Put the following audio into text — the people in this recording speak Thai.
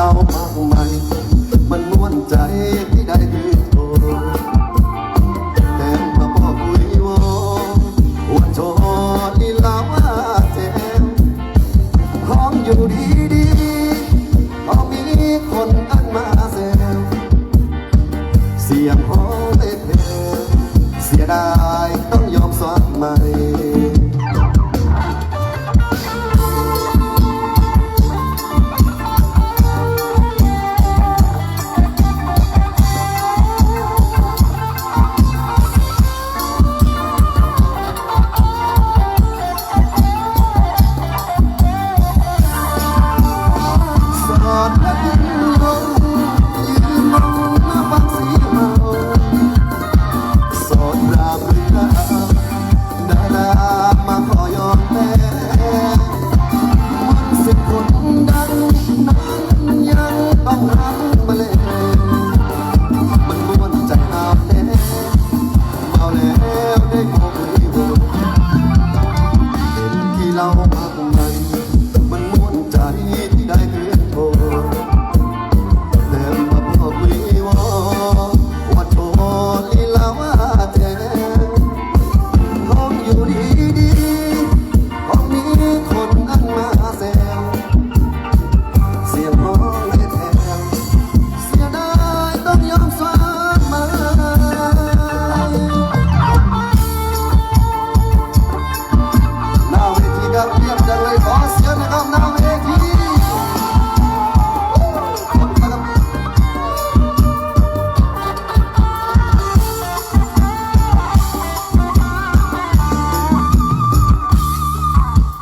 เรามากมายมันม้วนใจที่ได้ดีโทแต่มาบอกคุยววันโชดนี่ลาว่าแจมของอยู่ดีดีพอมีคนอันมาแซวเสียงห้องเล็เพเสียดายต้องยอมสวมใหม่ Amen.